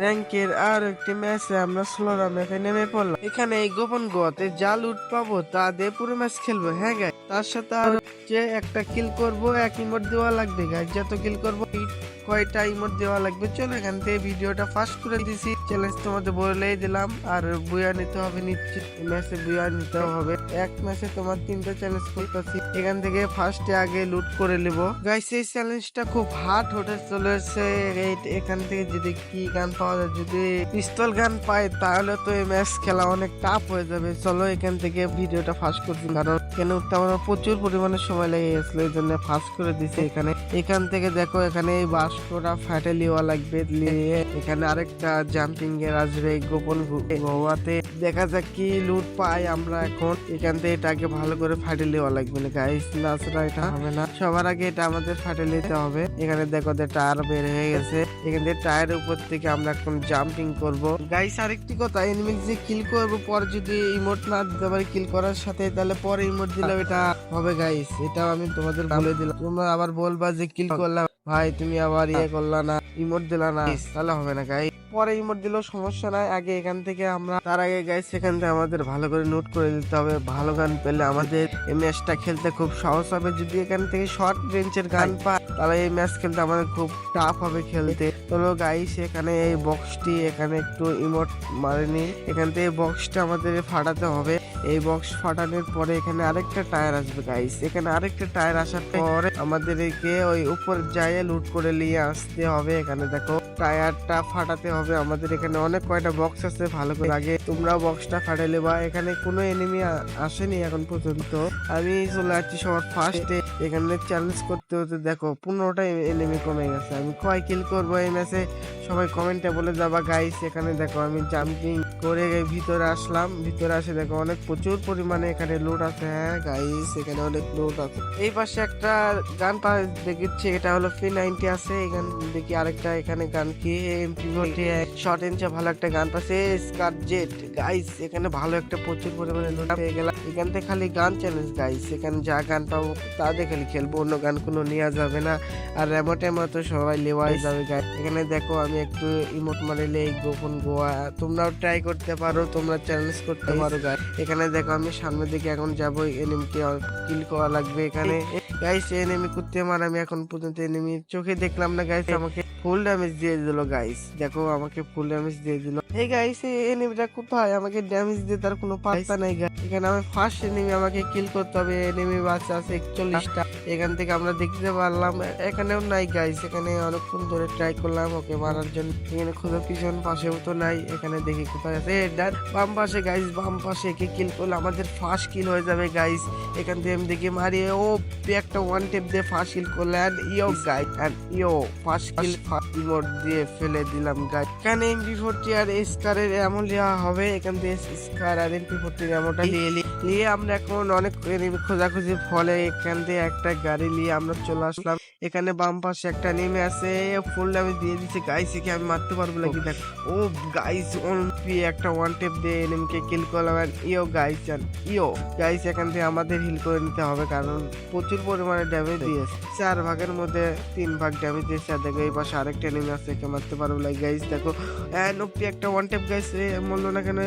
র্যাঙ্কের আর একটি ম্যাচে আমরা স্লোরা ম্যাচে নেমে পড়লাম। এখানে এই গোপন গোয়াতে যা লুট পাবো তা দিয়ে পুরো ম্যাচ খেলব হ্যাঁ গাই তার সাথে আর যে একটা কিল করব, এক ইমোট দেওয়া লাগবে গাই যত কিল করব কয়টা ইমোট দেওয়া লাগবে, চলো এখান থেকে ভিডিওটা ফাস্ট করে দিছি। চ্যালেঞ্জ তোমাদের বলেই দিলাম, আর বুয়া নিতে হবে নিশ্চিত। ম্যাচে বুয়া নিতে হবে। এক ম্যাচে তোমার তিনটা চ্যালেঞ্জ করতেছি। এখান থেকে ফার্স্টে আগে লুট করে নেব। গাইস এই চ্যালেঞ্জটা খুব হার্ড হতে চলেছে। এখান থেকে যদি কি গান পাওয়া যায়, যদি পিস্তল গান পাই তাহলে তো এই ম্যাচ খেলা অনেক টাফ হয়ে যাবে। চলো এখান থেকে ভিডিওটা ফাস্ট করছি কারণ এখানে উঠতে প্রচুর পরিমাণে সময় লেগে গেছিল এই জন্য ফাস্ট করে দিছি এখানে। এখান থেকে দেখো, এখানে এই বাস্কটা ফাটে লিওয়া লাগবে, নিয়ে এখানে আরেকটা জাম্পিং এর আসবে গোপন গোয়াতে। দেখা যাক কি লুট পাই আমরা এখন। এখান থেকে এটাকে ভালো করে ফাটে লিওয়া লাগবে না গাইস এটা হবে না। সবার আগে এটা আমাদের ফাটে নিতে হবে। এখানে দেখো যে টায়ার বের হয়ে গেছে। এখান থেকে টায়ারের উপর থেকে আমরা এখন জাম্পিং করব। গাইস আরেকটি কথা এনিমি যে কিল করব, পর যদি ইমোট না দিতে পারি কিল করার সাথে, তাহলে পরে ইমোট দিলেও এটা হবে গাইস এটাও আমি তোমাদের বলে দিলাম। তোমরা আবার বলবা যে কিল করলাম। ভাই, তুমি আবার ইয়ে করলা না ইমোট দিলা না। তাহলে হবে না গাই পরে ইমোট দিলেও সমস্যা নাই। আগে এখান থেকে আমরা, তার আগে গাইস সেখান থেকে আমাদের ভালো করে নোট করে দিতে হবে। ভালো গান পেলে আমাদের এই ম্যাচটা খেলতে খুব সহজ হবে। যদি এখান থেকে শর্ট রেঞ্জের গান পাই তাহলে এই ম্যাচ খেলতে আমাদের খুব টাফ হবে খেলতে। চলো গাইস এখানে এই বক্সটি এখানে একটু ইমোট মারেনি। এখান থেকে বক্সটা আমাদের ফাটাতে হবে। এই বক্স ফাটানোর পরে এখানে আরেকটা টায়ার আসবে গাইস এখানে আরেকটা টায়ার আসার পরে আমাদেরকে ওই উপর যায় লুট করে নিয়ে আসতে হবে। এখানে দেখো টায়ারটা ফাটাতে হবে। আমাদের এখানে অনেক কয়টা বক্স আছে, ভালো করে আগে তোমরা বক্সটা ফাটালে বা এখানে কোনো এনিমি আসেনি এখন পর্যন্ত। আমি চলে যাচ্ছি সবার ফার্স্টে এখানে চ্যালেঞ্জ করতে হতে দেখো, পনেরোটা এনিমি কমে গেছে। আমি কয় কিল করব এই ম্যাচে সবাই কমেন্টে বলে যাবা গাইস এখানে দেখো, আমি জাম্পিং করে ভিতরে আসলাম। ভিতরে আসে দেখো, অনেক প্রচুর পরিমাণে এখানে লোড আছে হ্যাঁ গাইস এখানে অনেক লোড আছে। এই পাশে একটা গান পা দেখেছি এটা হলো ফ্রি নাইনটি আছে এখান দেখি আরেকটা এখানে গান কি? এমপি শর্ট রেঞ্জে ভালো একটা গান পাচ্ছে স্কার জেট গাইস এখানে ভালো একটা প্রচুর পরিমাণে লোড পেয়ে গেলাম। এখান থেকে খালি গান চ্যালেঞ্জ গাইস এখানে যা গান পাবো তা দিয়ে খালি খেলব অন্য গান কোনো নেওয়া যাবে না। আর রেমো টেমো তো সবাই লেওয়াই যাবে গাইস এখানে দেখো আমি একটু ইমোট মারিলে এই গোপন গোয়া তোমরাও ট্রাই করতে পারো তোমরা চ্যালেঞ্জ করতে পারো গাইস এখানে দেখো আমি সামনের দিকে এখন যাব এনিমিকে কিল করা লাগবে এখানে। গাইস এনিমি করতে মার আমি এখন পর্যন্ত এনিমি চোখে দেখলাম না গাইস আমাকে ফুল ড্যামেজ দিয়ে দিল গাইস দেখো, আমাকে ফুল ড্যামেজ দিয়ে দিল। এই গাইস এনিমিটা কোথায়? আমাকে ড্যামেজ দিয়ে তার কোনো পাত্তা নাই গাইস এখানে আমি ফার্স্ট এনিমি আমাকে কিল করতে হবে। এনিমি বাচ্চা আছে একচল্লিশটা। এখান থেকে আমরা দেখতে পারলাম, এখানেও নাই গাইস এখানে অনেকক্ষণ ধরে ট্রাই করলাম ওকে মারার জন্য। এখানে খুঁজে পিছন পাশেও তো নাই। এখানে দেখি কোথায় আছে। ডান বাম পাশে গাইস বাম পাশে একে কিল করলে আমাদের ফার্স্ট কিল হয়ে যাবে গাইস এখান থেকে আমি দেখি মারি, ও, একটা ওয়ান টেপ দিয়ে ফার্স্ট কিল করলে yo guy and yo first kill emote দিয়ে ফেলে দিলাম গাড়ি এখানে এমপি ফোরটি আর স্কারের এমন দেওয়া হবে। এখান থেকে স্কার আর এমপি ফোরটির এমনটা নিয়ে নিয়ে আমরা এখন অনেক খোঁজাখুঁজি ফলে এখান থেকে একটা গাড়ি নিয়ে আমরা চলে আসলাম। এখানে বাম পাশে একটা নেমে আছে ফুল ড্যামেজ দিয়ে দিচ্ছি গাইস একে আমি মারতে পারব নাকি? দেখ। ও গাইস অনপি একটা ওয়ান টেপ দিয়ে এনিমিকে কিল করলাম। ইও গাইস ইও গাইস এখান থেকে আমাদের হিল করে নিতে হবে কারণ প্রচুর পরিমাণে ড্যামেজ দিয়েছে। চার ভাগের মধ্যে তিন ভাগ ড্যামেজ দিয়েছে। আর দেখো এই পাশে আরেকটা এনিমি আছে একে মারতে পারব লাইক গাইস দেখো। এনপি একটা ওয়ান টেপ গাইস মরলো না কেন?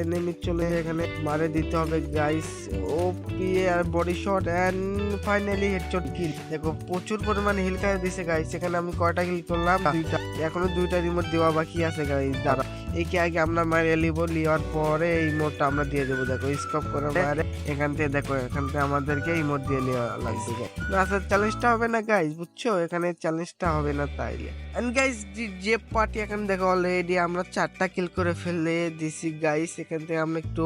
এনিমি চলে এখানে। মারে দিতে হবে গাইস ও OP R body shot and finally headshot kill দেখো প্রচুর পরিমাণে হিল খাই দিছে গাইস এখানে আমি কয়টা হিল করলাম? দুইটা। এখনও দুইটা রিমোট দেওয়া বাকি আছে গাইস দাঁড়া। একে আগে আমরা মারিয়ে লিব লিওয়ার পরে এই মোডটা আমরা দিয়ে দেবো। দেখো স্কপ করে মারে। এখান থেকে দেখো, এখান থেকে আমাদেরকে এই মোড দিয়ে নেওয়া লাগবে। আচ্ছা চ্যালেঞ্জটা হবে না গাইস বুঝছ? এখানে চ্যালেঞ্জটা হবে না তাইলে। এন্ড গাইস যে পার্টি এখন দেখো অলরেডি আমরা চারটা কিল করে ফেলে দিছি গাইস এখান থেকে আমরা একটু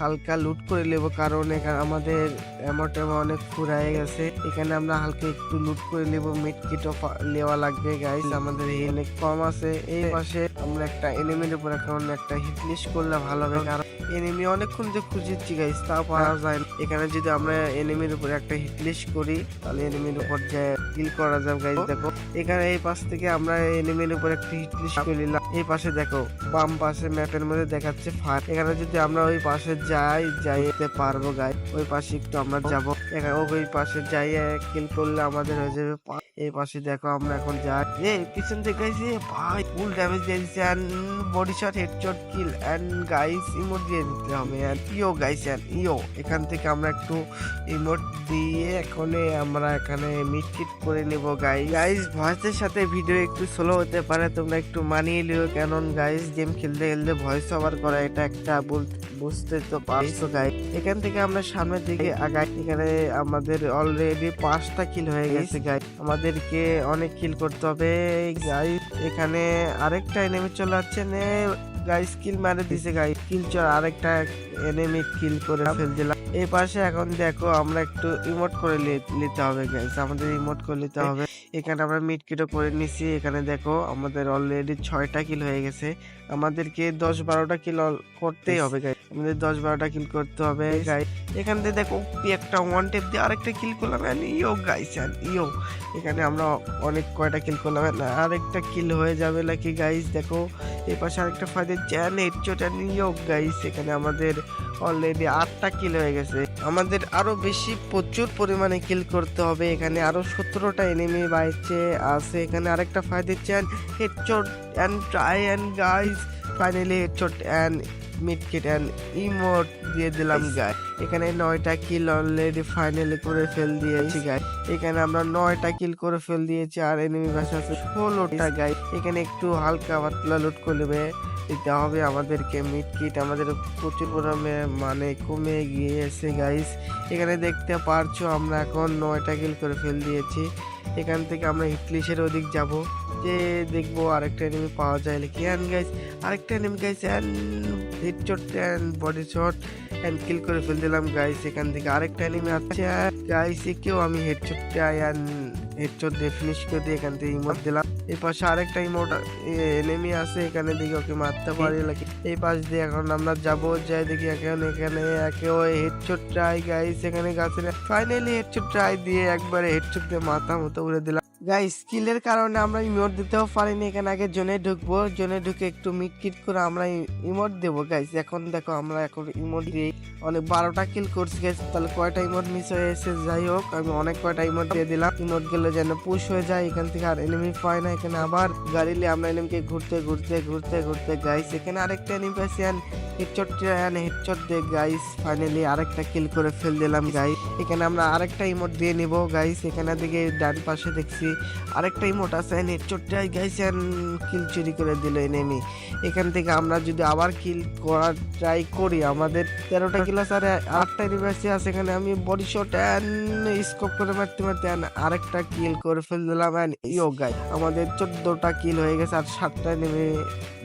হালকা লুট করে নেব, কারণ এখানে, আমাদের অ্যামো ট্যামো অনেক ফুরাই গেছে। এখানে আমরা হালকা একটু লুট করে নেব মিড কিটও নেওয়া লাগবে গাইস আমাদের অনেক কম আছে। এই পাশে আমরা একটা এনিমির উপর এখন একটা হিট লিস্ট করলে ভালো হবে, কারণ এনিমি অনেকক্ষণ যে খুঁজেছি গাইস তাও পাওয়া যায় এখানে যদি আমরা এনিমির উপর একটা হিট লিস্ট করি, তাহলে এনিমির উপর যে কিল করা যাবে গাইস দেখো। এখানে এই পাশ থেকে আমরা এনিমির উপর একটা হিট লিস্ট করে নিলাম। এই পাশে দেখো, বাম পাশে ম্যাপের মধ্যে দেখাচ্ছে ফায়ার এখানে যদি আমরা ওই পাশে যাই, যাইতে পারব গাই ওই পাশে একটু আমরা যাব। এখানে ওই পাশে যাই কিল করলে আমাদের হয়ে যাবে। এই পাশে দেখো আমরা এখন যাই। এ, পিছন থেকে গাইস ভাই ফুল ড্যামেজ দিয়ে দিচ্ছে and body shot headshot kill and guys emote দিয়ে দিতে হবে এন্ড ইও গাইস এন্ড ইও এখান থেকে আমরা একটু ইমোট দিয়ে এখন আমরা এখানে মিট কিট করে নেব গাইস গাইস ভয়েসের সাথে ভিডিও একটু স্লো হতে পারে। তোমরা একটু মানিয়ে লিও কারণ গাইস গেম খেলতে খেলতে ভয়েস ওভার করা এটা একটা বুঝতে তো পারছ গাইস এখান থেকে আমরা সামনের দিকে আগাই। এখানে আমাদের অলরেডি পাঁচটা কিল হয়ে গেছে গাইস আমাদেরকে অনেক কিল করতে হবে গাইস এখানে আরেকটা এনিমি চলে যাচ্ছে নে গাইস কিল মারে দিছে গাইস কিল চল আরেকটা এনিমি কিল করে ফেল দিলাম। এই পাশে এখন দেখো আমরা একটু ইমোট করে নিতে হবে গাইস আমাদের ইমোট করে নিতে হবে। এখানে আমরা মিড কিটও করে নিছি। এখানে দেখো আমাদের অলরেডি ছয়টা কিল হয়ে গেছে। আমাদেরকে দশ বারোটা কিল করতেই হবে গাইস আমাদের দশ বারোটা কিল করতে হবে এখান থেকে দেখো কি একটা ওয়ান টেপ দিয়ে আরেকটা কিল করলাম ইয়ো গাইস and ইয়ো এখানে আমরা অনেক কয়টা কিল করলাম আরেকটা কিল হয়ে যাবে নাকি গাইস দেখো এই পাশে আরেকটা ফায়দা জ্যান হেডশট and ইয়ো গাইস এখানে আমাদের অলরেডি আটটা কিল হয়ে গেছে। আমাদের আরও বেশি প্রচুর পরিমাণে কিল করতে হবে। এখানে আরও সতেরোটা এনিমি বাইছে আছে এখানে আরেকটা ফায়দা চ্যান head headshot and try and guys finally head headshot and med kit and emote দিয়ে দিলাম গাই এখানে নয়টা কিল অলরেডি ফাইনালি করে ফেল দিয়েছি গাই এখানে আমরা নয়টা কিল করে ফেল দিয়েছি আর এনিমি ভাষা আছে ষোলোটা গাই এখানে একটু হালকা পাতলা লুট করবে। দিতে হবে আমাদেরকে মিড কিট আমাদের প্রচুর পরিমাণে মানে কমে গিয়েছে গাইস এখানে দেখতে পারছ আমরা এখন নয়টা কিল করে ফেল দিয়েছি। এখান থেকে আমরা হিটলিশের ওদিক যাব, যে দেখব আরেকটা এনিমি পাওয়া যায় নাকি। অ্যান্ড গাইস আরেকটা enemy guys and headshot and body shot and kill করে ফেল দিলাম গাইস এখান থেকে। আরেকটা এনিমি আছে গাইস কেউ আমি হেডশটটা অ্যান্ড হেডশট দিয়ে দিয়ে এখান থেকে ইমোট দিলাম। এই পাশে আরেকটা ইমোট এনিমি আছে, এখানে দেখি ওকে মারতে পারি নাকি? এই পাশ দিয়ে এখন আমরা যাব, যাই দেখি এখন এখানে একে ওই হেডশট ট্রাই গাইস এখানে গাছের ফাইনালি হেডশট ট্রাই দিয়ে একবারে হেডশট দিয়ে মাথা মতো উড়ে দিলাম। গাইস স্কিলের কারণে আমরা ইমোট দিতেও পারিনি, এখানে আগে জোনে ঢুকবো, জোনে ঢুকে একটু মিট কিট করে আমরা ইমোট দেবো গাইস এখন দেখো, আমরা এখন ইমোট দিয়ে অনেক বারোটা কিল করছি গাইস তাহলে কয়টা ইমোট মিস হয়েছে যাই হোক, আমি অনেক কয়টা ইমোট দিয়ে দিলাম। ইমোট গেলে যেন পুশ হয়ে যায়, এখান থেকে আর এনিমি পায় না, এখানে আবার গাড়ি নিয়ে আমরা এনিমিকে ঘুরতে ঘুরতে ঘুরতে ঘুরতে গাইস এখানে আরেকটা এনিমি পাইছি হেডশট হেডশট দিয়ে গাইস ফাইনালি আরেকটা কিল করে ফেল দিলাম গাইস এখানে আমরা আরেকটা ইমোট দিয়ে নিব গাইস এখানে দিকে ডান পাশে দেখছি আরেকটা ইমোট আছে হেডশট গাইস কিল চুরি করে দিল এনিমি এখান থেকে আমরা যদি আবার কিল করার ট্রাই করি, আমাদের তেরোটা কিল আছে আর আরেকটা ইউনিভার্সিটি আছে এখানে আমি বডি শট স্কোপ করে মারতে মারতে আরেকটা কিল করে ফেল দিলাম অ্যান্ড ইও গাই আমাদের চোদ্দটা কিল হয়ে গেছে আর সাতটা নেমে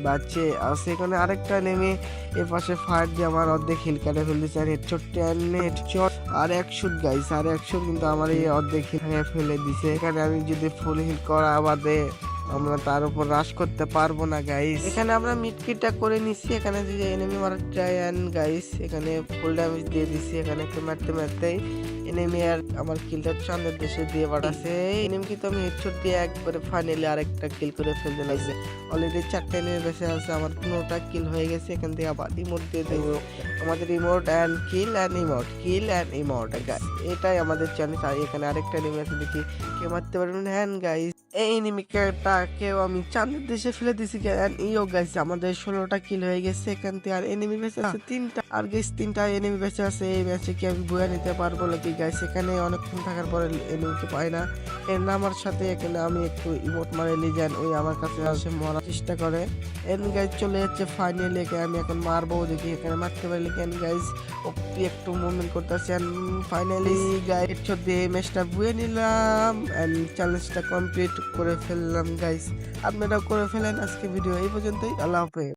বাচ্চে আছে এখানে আরেকটা নেমে এ পাশে ফায়ার দিয়ে আমার অর্ধেক হিল কাটে ফেল দিচ্ছে আর হেডশট হেডশট আর এক শুট গাইস আর এক শুট কিন্তু আমার এই অর্ধেক হিল ফেলে দিছে। এখানে আমি যদি ফুল হিল করা বাদে আমরা তার উপর রাশ করতে পারব না গাইস এখানে আমরা মিটকিটটা করে নিচ্ছি। এখানে যে এনিমি মারার ট্রাই অ্যান্ড গাইস এখানে ফুল ড্যামেজ দিয়ে দিচ্ছি। এখানে একটু মারতে মারতেই এনিমি আর আমার কিলটা চাঁদের দেশে দিয়ে পাঠাচ্ছে এনিমিকে তো আমি হেডশট দিয়ে একবারে ফাইনালি আরেকটা কিল করে ফেলতে লাগছে। অলরেডি চারটে এনিমি বেঁচে আছে। আমার পনেরোটা কিল হয়ে গেছে। এখান থেকে আবার রিমোট দিয়ে দেবো। আমাদের remote and kill and emote kill and emote guys এটাই আমাদের চ্যালেঞ্জ আর এখানে আরেকটা এনিমি আছে দেখি। কে মারতে পারবেন হ্যান গাইস এই এনিমিটাকেও আমি চাঁদের দেশে ফেলে দিছি ইও গাইস আমাদের ষোলোটা কিল হয়ে গেছে এখান থেকে, আর এনিমি বেঁচে আছে তিনটা। আর গাইস তিনটা এনিমি বেঁচে আছে, এই ম্যাচে কি আমি বয়ে নিতে পারব নাকি গাইস এখানে অনেকক্ষণ থাকার পরে এনিমিকে পাই না। এর আমার সাথে এখানে আমি একটু ইমোট মারে লিজান ওই আমার কাছে আসে, মরার চেষ্টা করে। এন গাইস চলে যাচ্ছে ফাইনালি একে, আমি এখন মারবো দেখি এখানে মারতে পারলে কেন গাইস ওপি একটু মুভমেন্ট করতেছে এন্ড ফাইনালি হেডশট দিয়ে ম্যাচটা বুয়ে নিলাম এন্ড চ্যালেঞ্জটা কমপ্লিট করে ফেললাম গাইস আপনারাও করে ফেলেন আজকে ভিডিও এই পর্যন্তই আল্লাহ হাফেজ।